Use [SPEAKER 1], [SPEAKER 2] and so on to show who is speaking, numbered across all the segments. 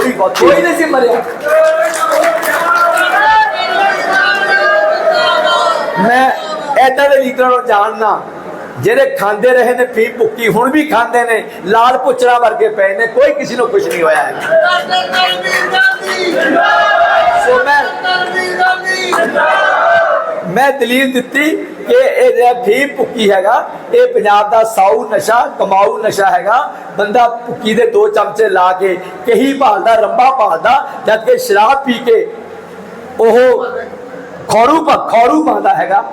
[SPEAKER 1] ਥੋੜੀ ਬਹੁਤ
[SPEAKER 2] ਕੋਈ ਨਹੀਂ ਸੀ ਮਰਿਆ।
[SPEAKER 1] ਮੈਂ ਐਦਾਂ ਦੇ ਲੀਡਰਾਂ ਨੂੰ ਜਾਣਨਾ ਜਿਹੜੇ ਖਾਂਦੇ ਰਹੇ ਨੇ ਫੀ ਭੁੱਕੀ ਹੁਣ ਵੀ ਖਾਂਦੇ ਨੇ, ਲਾਲ ਪੁੱਛੜਾ ਵਰਗੇ ਪਏ ਨੇ, ਕੋਈ ਕਿਸੇ ਨੂੰ ਕੁਝ ਨਹੀਂ ਹੋਇਆ ਹੈ ਸੋ ਮੈਂ ਮੈਂ ਦਲੀਲ ਦਿੱਤੀ ਕਿ ਇਹ ਜਿਹੜਾ ਫੀ ਭੁੱਕੀ ਹੈਗਾ ਇਹ ਪੰਜਾਬ ਦਾ ਸਾਊ ਨਸ਼ਾ, ਕਮਾਊ ਨਸ਼ਾ ਹੈਗਾ। ਬੰਦਾ ਭੁੱਕੀ ਦੇ ਦੋ ਚਮਚੇ ਲਾ ਕੇ ਕਹੀ ਭਾਲਦਾ, ਰੰਬਾ ਭਾਲਦਾ, ਜਦ ਕਿ ਸ਼ਰਾਬ ਪੀ ਕੇ ਉਹ ਖੌਰੂ ਪਾ ਖੌਰੂ ਪਾਉਂਦਾ ਹੈਗਾ।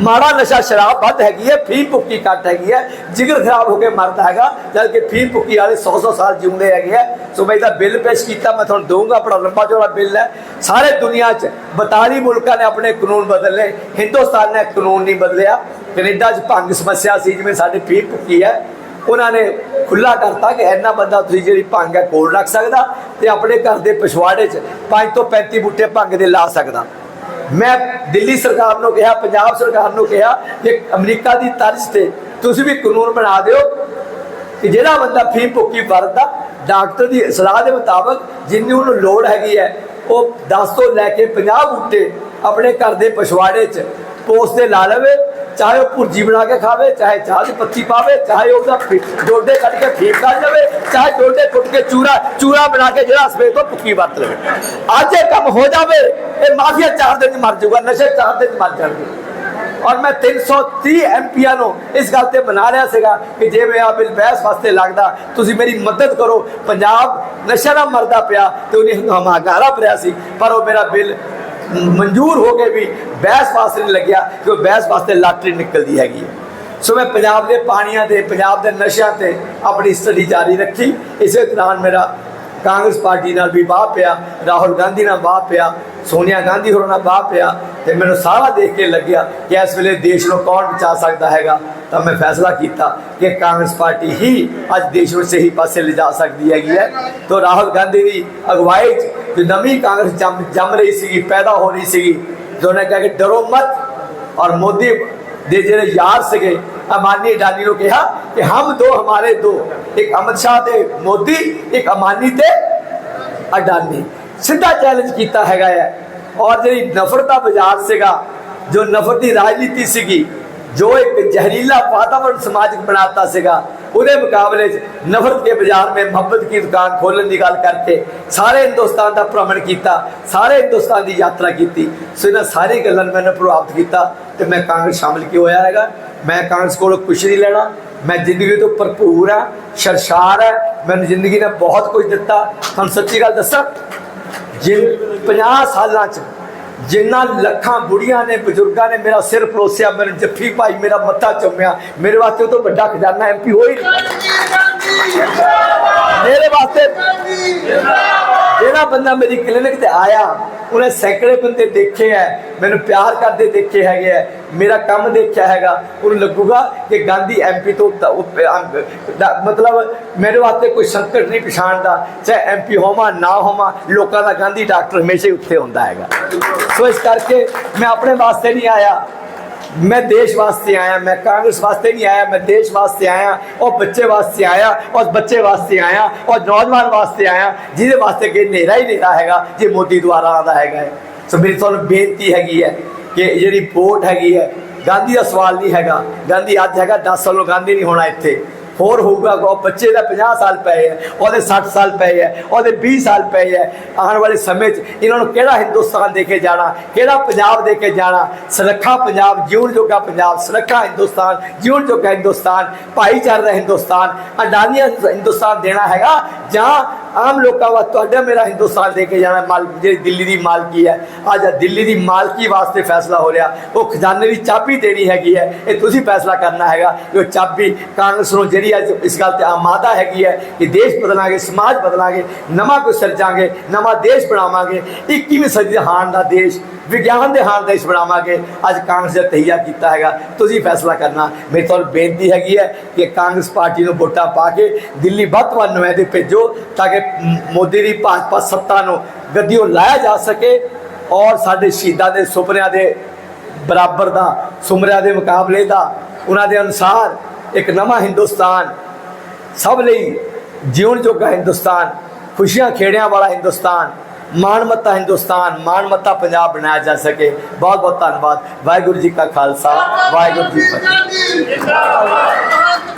[SPEAKER 1] ਮਾੜਾ ਨਸ਼ਾ ਸ਼ਰਾਬ ਵੱਧ ਹੈਗੀ ਹੈ ਫੀ ਭੁੱਕੀ ਘੱਟ ਹੈਗੀ ਹੈ, ਜਿਗਰ ਖਰਾਬ ਹੋ ਕੇ ਮਰਦਾ ਹੈਗਾ, ਜਦ ਕਿ ਫੀਮ ਭੁੱਕੀ ਵਾਲੇ 100 100 ਸਾਲ ਜਿਉਂਦੇ ਹੈਗੇ ਆ ਸੋ ਮੈਂ ਇਹਦਾ ਬਿੱਲ ਪੇਸ਼ ਕੀਤਾ, ਮੈਂ ਤੁਹਾਨੂੰ ਦਊਂਗਾ, ਆਪਣਾ ਲੰਬਾ ਚੌੜਾ ਬਿੱਲ ਹੈ। ਸਾਰੇ ਦੁਨੀਆ 'ਚ 42 ਮੁਲਕਾਂ ਨੇ ਆਪਣੇ ਕਾਨੂੰਨ ਬਦਲੇ, ਹਿੰਦੁਸਤਾਨ ਨੇ ਕਾਨੂੰਨ ਨਹੀਂ ਬਦਲਿਆ। ਕੈਨੇਡਾ 'ਚ ਭੰਗ ਸਮੱਸਿਆ ਸੀ, ਜਿਵੇਂ ਸਾਡੇ ਫੀਮ ਭੁੱਕੀ ਹੈ, ਉਹਨਾਂ ਨੇ ਖੁੱਲਾ ਕਰਤਾ ਕਿ ਇੰਨਾ ਬੰਦਾ ਤੁਸੀਂ ਜਿਹੜੀ ਭੰਗ ਹੈ ਕੋਲ ਰੱਖ ਸਕਦਾ ਤੇ ਆਪਣੇ ਘਰ ਦੇ ਪਿਛਵਾੜੇ 'ਚ 5 ਤੋਂ 35 ਬੂਟੇ ਭੰਗ ਦੇ ਲਾ ਸਕਦਾ। ਮੈਂ ਦਿੱਲੀ ਸਰਕਾਰ ਨੂੰ ਕਿਹਾ, ਪੰਜਾਬ ਸਰਕਾਰ ਨੂੰ ਕਿਹਾ ਕਿ ਅਮਰੀਕਾ ਦੀ ਤਰਜ਼ ਤੇ ਤੁਸੀਂ ਵੀ ਕਾਨੂੰਨ ਬਣਾ ਦਿਓ ਕਿ ਜਿਹੜਾ ਬੰਦਾ ਫੀਮ ਭੁੱਕੀ ਵਰਤਦਾ, ਡਾਕਟਰ ਦੀ ਸਲਾਹ ਦੇ ਮੁਤਾਬਕ ਜਿੰਨੀ ਉਹਨੂੰ ਲੋੜ ਹੈਗੀ ਹੈ, ਉਹ 10 ਤੋਂ ਲੈ ਕੇ 50 ਬੂਟੇ ਆਪਣੇ ਘਰ ਦੇ ਪਛਵਾੜੇ 'ਚ ਪੋਸਟ ਤੇ ਲਾ ਲਵੇ ਚਾਹੇ ਉਹ ਭੁਰਜੀ ਬਣਾ ਕੇ ਖਾਵੇ, ਚਾਹੇ ਚਾਹ ਦੀ ਪੱਤੀ ਪਾਵੇ, ਚਾਹੇ ਉਹਦਾ ਡੋਡੇ ਕੱਢ ਕੇ ਫੀਮ ਕਰ ਲਵੇ ਚਾਹੇ ਡੋਡੇ ਕੁੱਟ ਕੇ ਚੂਰਾ ਚੂਰਾ ਬਣਾ ਕੇ ਜਿਹੜਾ ਸਵੇਰ ਤੋਂ ਭੁੱਕੀ ਵਰਤ ਲਵੇ। ਅੱਜ ਇਹ ਕੰਮ ਹੋ ਜਾਵੇ, ਇਹ ਮਾਫੀਆ ਚਾਰ ਦਿਨ ਮਰ ਜਾਊਗਾ, ਨਸ਼ੇ ਚਾਰ ਦਿਨ ਮਰ ਜਾਣਗੇ। ਔਰ ਮੈਂ 330 ਐਮਪੀਆਂ ਨੂੰ ਇਸ ਗੱਲ ਤੇ ਬਣਾ ਰਿਹਾ ਸੀਗਾ ਕਿ ਜੇ ਮੇਰਾ ਬਿੱਲ ਬਹਿਸ ਵਾਸਤੇ ਲੱਗਦਾ, ਤੁਸੀਂ ਮੇਰੀ ਮਦਦ ਕਰੋ। ਪੰਜਾਬ ਨਸ਼ਾ ਨਾਲ ਮਰਦਾ ਪਿਆ ਤੇ ਉਹਨੇ ਹੰਗਾਮਾ ਗਾਰਾ ਭਰਿਆ ਸੀ, ਪਰ ਉਹ ਮੇਰਾ ਬਿੱਲ ਮਨਜ਼ੂਰ ਹੋ ਕੇ ਵੀ ਬਹਿਸ ਵਾਸਤੇ ਨਹੀਂ ਲੱਗਿਆ ਕਿ ਉਹ ਬਹਿਸ ਵਾਸਤੇ ਲਾਟਰੀ ਨਿਕਲਦੀ ਹੈਗੀ ਹੈ। ਸੋ ਮੈਂ ਪੰਜਾਬ ਦੇ ਪਾਣੀਆਂ ਤੇ, ਪੰਜਾਬ ਦੇ ਨਸ਼ਿਆਂ ਤੇ ਆਪਣੀ ਸਟੱਡੀ ਜਾਰੀ ਰੱਖੀ। ਇਸੇ ਦੌਰਾਨ ਮੇਰਾ ਕਾਂਗਰਸ ਪਾਰਟੀ ਨਾਲ ਵੀ ਵਾਹ ਪਿਆ, ਰਾਹੁਲ ਗਾਂਧੀ ਨਾਲ ਵਾਹ ਪਿਆ, ਸੋਨੀਆ ਗਾਂਧੀ ਹੋਰਾਂ ਨਾਲ ਵਾਹ ਪਿਆ ਤੇ ਮੈਨੂੰ ਸਾਰਾ ਦੇਖ ਕੇ ਲੱਗਿਆ ਕਿ ਇਸ ਵੇਲੇ ਦੇਸ਼ ਨੂੰ ਕੌਣ ਬਚਾ ਸਕਦਾ ਹੈਗਾ। ਤਾਂ ਮੈਂ ਫੈਸਲਾ ਕੀਤਾ ਕਿ ਕਾਂਗਰਸ ਪਾਰਟੀ ਹੀ ਅੱਜ ਦੇਸ਼ ਨੂੰ ਸਹੀ ਪਾਸੇ ਲਿਜਾ ਸਕਦੀ ਹੈਗੀ ਹੈ। ਤਾਂ ਰਾਹੁਲ ਗਾਂਧੀ ਦੀ ਅਗਵਾਈ 'ਚ ਨਵੀਂ ਕਾਂਗਰਸ ਜੰਮ ਰਹੀ ਸੀਗੀ, ਪੈਦਾ ਹੋ ਰਹੀ ਸੀਗੀ। ਜੋ ਨੇ ਕਿਹਾ ਕਿ ਡਰੋ ਮਤ ਔਰ ਮੋਦੀ ਦੇ ਜਿਹੜੇ ਯਾਰ ਸੀਗੇ ਅਮਾਨੀ ਅਡਾਨੀ ਨੂੰ ਕਿਹਾ ਕਿ ਹਮ ਦੋ, ਹਮਾਰੇ ਦੋ। ਇੱਕ ਅਮਿਤ ਸ਼ਾਹ ਤੇ ਮੋਦੀ, ਇੱਕ ਅਮਾਨੀ ਤੇ ਅਡਾਨੀ। ਸਿੱਧਾ ਚੈਲੰਜ ਕੀਤਾ ਹੈਗਾ ਹੈ। ਔਰ ਜਿਹੜੀ ਨਫ਼ਰਤ ਦਾ ਬਾਜ਼ਾਰ ਸੀਗਾ, ਜੋ ਨਫ਼ਰਤ ਦੀ ਰਾਜਨੀਤੀ ਸੀਗੀ, ਜੋ ਇੱਕ ਜ਼ਹਿਰੀਲਾ ਵਾਤਾਵਰਣ ਸਮਾਜਿਕ ਬਣਾਤਾ ਸੀਗਾ ਉਹਦੇ ਮੁਕਾਬਲੇ 'ਚ ਨਫ਼ਰਤ ਦੇ ਬਾਜ਼ਾਰ में ਮੁਹੱਬਤ की ਦੁਕਾਨ ਖੋਲਣ ਦੀ ਗੱਲ ਕਰਕੇ ਸਾਰੇ ਹਿੰਦੁਸਤਾਨ ਦਾ ਭ੍ਰਮਣ ਕੀਤਾ, ਸਾਰੇ ਹਿੰਦੁਸਤਾਨ ਦੀ ਯਾਤਰਾ ਕੀਤੀ। ਸੋ ਇਹਨਾਂ ਸਾਰੀ ਗੱਲਾਂ ਨੂੰ ਮੈਨੂੰ ਪ੍ਰਭਾਵਿਤ ਕੀਤਾ ਤੇ ਮੈਂ ਕਾਂਗਰਸ ਸ਼ਾਮਿਲ ਕਿਉਂ ਹੋਇਆ ਹੈਗਾ? ਮੈਂ ਕਾਂਗਰਸ ਕੋਲੋਂ ਕੁਛ ਨਹੀਂ ਲੈਣਾ। ਮੈਂ ਜ਼ਿੰਦਗੀ ਤੋਂ ਭਰਪੂਰ ਆ ਸ਼ਰਸ਼ਾਰ ਹੈ। ਮੈਨੂੰ ਜ਼ਿੰਦਗੀ ਨੇ ਬਹੁਤ ਕੁਝ ਦਿੱਤਾ। ਤੁਹਾਨੂੰ ਸੱਚੀ ਗੱਲ ਦੱਸਾਂ, ਜਿਨ 50 ਸਾਲਾਂ ਚ ਜਿੰਨਾ ਲੱਖਾਂ ਬੁੜੀਆਂ ਨੇ, ਬਜ਼ੁਰਗਾਂ ਨੇ ਮੇਰਾ ਸਿਰ ਪਰੋਸਿਆ ਮੈਨੂੰ ਜੱਫੀ ਭਾਈ ਮੇਰਾ ਮੱਥਾ ਚੁੰਮਿਆ, ਮੇਰੇ ਵਾਸਤੇ ਉਹ ਤੋਂ ਵੱਡਾ ਖਜ਼ਾਨਾ ਐਮਪੀ ਹੋਈ ਨਹੀਂ ਮੇਰੇ ਵਾਸਤੇ ਜਿਹੜਾ ਬੰਦਾ ਮੇਰੀ ਕਲੀਨਿਕ ਤੇ ਆਇਆ, ਉਹਨੇ ਸੈਂਕੜੇ ਬੰਦੇ ਦੇਖੇ ਐ, ਮੈਨੂੰ ਪਿਆਰ ਕਰਦੇ ਦੇਖੇ ਹੈਗੇ ਐ, ਮੇਰਾ ਕੰਮ ਦੇਖਿਆ ਹੈਗਾ, ਉਹਨੂੰ ਲੱਗੂਗਾ ਕਿ ਗਾਂਧੀ ਐਮਪੀ ਤੋਂ ਮਤਲਬ ਮੇਰੇ ਵਾਸਤੇ ਕੋਈ ਸੰਕਟ ਨਹੀਂ ਪਛਾਣਦਾ, ਚਾਹੇ ਐਮਪੀ ਹੋਵਾਂ, ਨਾ ਹੋਵਾਂ, ਲੋਕਾਂ ਦਾ ਗਾਂਧੀ ਡਾਕਟਰ ਹਮੇਸ਼ਾ ਹੀ ਉੱਥੇ ਹੁੰਦਾ ਹੈਗਾ। ਸੋ ਇਸ ਕਰਕੇ ਮੈਂ ਆਪਣੇ ਵਾਸਤੇ ਨਹੀਂ ਆਇਆ ਮੈਂ ਦੇਸ਼ ਵਾਸਤੇ ਆਇਆ, ਮੈਂ ਕਾਂਗਰਸ ਵਾਸਤੇ ਨਹੀਂ ਆਇਆ, ਮੈਂ ਦੇਸ਼ ਵਾਸਤੇ ਆਇਆ ਔਰ ਬੱਚੇ ਵਾਸਤੇ ਆਇਆ ਔਰ ਬੱਚੇ ਵਾਸਤੇ ਆਇਆ ਔਰ ਨੌਜਵਾਨ ਵਾਸਤੇ ਆਇਆ, ਜਿਹਦੇ ਵਾਸਤੇ ਕਿ ਹਨੇਰਾ ਹੀ ਹਨੇਰਾ ਹੈਗਾ, ਜੇ ਮੋਦੀ ਦੁਆਰਾ ਆਉਂਦਾ ਹੈਗਾ ਹੈ। ਸੋ ਮੇਰੀ ਤੁਹਾਨੂੰ ਬੇਨਤੀ ਹੈਗੀ ਹੈ ਕਿ ਜਿਹੜੀ ਵੋਟ ਹੈਗੀ ਹੈ, ਗਾਂਧੀ ਦਾ ਸਵਾਲ ਨਹੀਂ ਹੈਗਾ, ਗਾਂਧੀ ਅੱਜ ਹੈਗਾ 10 ਸਾਲੋਂ ਗਾਂਧੀ ਨਹੀਂ ਹੋਣਾ ਇੱਥੇ ਹੋਰ ਹੋਊਗਾ ਉਹ ਬੱਚੇ ਦਾ 50 ਸਾਲ ਪਏ ਹੈ ਉਹਦੇ 60 ਸਾਲ ਪਏ ਹੈ ਉਹਦੇ 20 ਸਾਲ ਪਏ ਹੈ ਆਉਣ ਵਾਲੇ ਸਮੇਂ 'ਚ ਇਹਨਾਂ ਨੂੰ ਕਿਹੜਾ ਹਿੰਦੁਸਤਾਨ ਦੇ ਕੇ ਜਾਣਾ, ਕਿਹੜਾ ਪੰਜਾਬ ਦੇ ਕੇ ਜਾਣਾ? ਸੁਰੱਖਾ ਪੰਜਾਬ, ਜਿਉਣ ਜੋਗਾ ਪੰਜਾਬ ਸੁਰੱਖਾ ਹਿੰਦੁਸਤਾਨ, ਜਿਉਣ ਜੋਗਾ ਹਿੰਦੁਸਤਾਨ, ਭਾਈਚਾਰੇ ਦਾ ਹਿੰਦੁਸਤਾਨ, ਅਡਾਨੀਆ ਹਿੰਦੁਸਤਾਨ ਦੇਣਾ ਹੈਗਾ ਜਾਂ ਆਮ ਲੋਕਾਂ ਵਾਸਤੇ ਤੁਹਾਡਾ ਮੇਰਾ ਹਿੰਦੁਸਤਾਨ ਦੇ ਕੇ ਜਾਣਾ ਮਾਲ ਜਿਹੜੀ ਦਿੱਲੀ ਦੀ ਮਾਲਕੀ ਹੈ, ਅੱਜ ਦਿੱਲੀ ਦੀ ਮਾਲਕੀ ਵਾਸਤੇ ਫੈਸਲਾ ਹੋ ਰਿਹਾ। ਉਹ ਖਜ਼ਾਨੇ ਦੀ ਚਾਬੀ ਦੇਣੀ ਹੈਗੀ ਹੈ, ਇਹ ਤੁਸੀਂ ਫੈਸਲਾ ਕਰਨਾ ਹੈਗਾ ਕਿ ਉਹ ਚਾਬੀ ਕਾਂਗਰਸ ਨੂੰ ਜਿਹੜੀ ਅੱਜ ਇਸ ਗੱਲ ਤੇ ਆਮਾਦਾ ਹੈਗੀ ਹੈ ਕਿ ਦੇਸ਼ ਬਦਲਾਂਗੇ, ਸਮਾਜ ਬਦਲਾਂਗੇ, ਨਵਾਂ ਕੁਝ ਸਿਰਜਾਂਗੇ, ਨਵਾਂ ਦੇਸ਼ ਬਣਾਵਾਂਗੇ 21ਵੀਂ ਸਦੀ ਦੇ ਹਾਣ ਦਾ ਦੇਸ਼, ਵਿਗਿਆਨ ਦੇ ਹਾਣ ਦੇਸ਼ ਬਣਾਵਾਂਗੇ, ਅੱਜ ਕਾਂਗਰਸ ਨੇ ਤਹੀਆ ਕੀਤਾ ਹੈਗਾ, ਤੁਸੀਂ ਫੈਸਲਾ ਕਰਨਾ। ਮੇਰੀ ਤੁਹਾਨੂੰ ਬੇਨਤੀ ਹੈਗੀ ਹੈ ਕਿ ਕਾਂਗਰਸ ਪਾਰਟੀ ਨੂੰ ਵੋਟਾਂ ਪਾ ਕੇ ਦਿੱਲੀ ਵੱਧ ਤੋਂ ਵੱਧ ਨੁਮਾਇੰਦੇ ਭੇਜੋ, ਤਾਂ ਕਿ ਮੋਦੀ ਦੀ ਭਾਜਪਾ ਸੱਤਾ ਨੂੰ ਗੱਦੀਓਂ ਲਾਇਆ ਜਾ ਸਕੇ ਔਰ ਸਾਡੇ ਸ਼ਹੀਦਾਂ ਦੇ ਸੁਪਨਿਆਂ ਦੇ ਬਰਾਬਰ ਦਾ, ਸੁਮਰਿਆਂ ਦੇ ਮੁਕਾਬਲੇ ਦਾ, ਉਹਨਾਂ ਦੇ ਅਨੁਸਾਰ ਇੱਕ ਨਵਾਂ ਹਿੰਦੁਸਤਾਨ ਸਭ ਲਈ ਜਿਉਣ ਜੋਗਾ ਹਿੰਦੁਸਤਾਨ, ਖੁਸ਼ੀਆਂ ਖੇੜਿਆਂ ਵਾਲਾ ਹਿੰਦੁਸਤਾਨ, ਮਾਣਮੱਤਾ ਹਿੰਦੁਸਤਾਨ, ਮਾਣਮੱਤਾ ਪੰਜਾਬ ਬਣਾਇਆ ਜਾ ਸਕੇ। ਬਹੁਤ ਬਹੁਤ ਧੰਨਵਾਦ। ਵਾਹਿਗੁਰੂ ਜੀ ਕਾ ਖਾਲਸਾ, ਵਾਹਿਗੁਰੂ ਜੀ ਕੀ ਫਤਿਹ।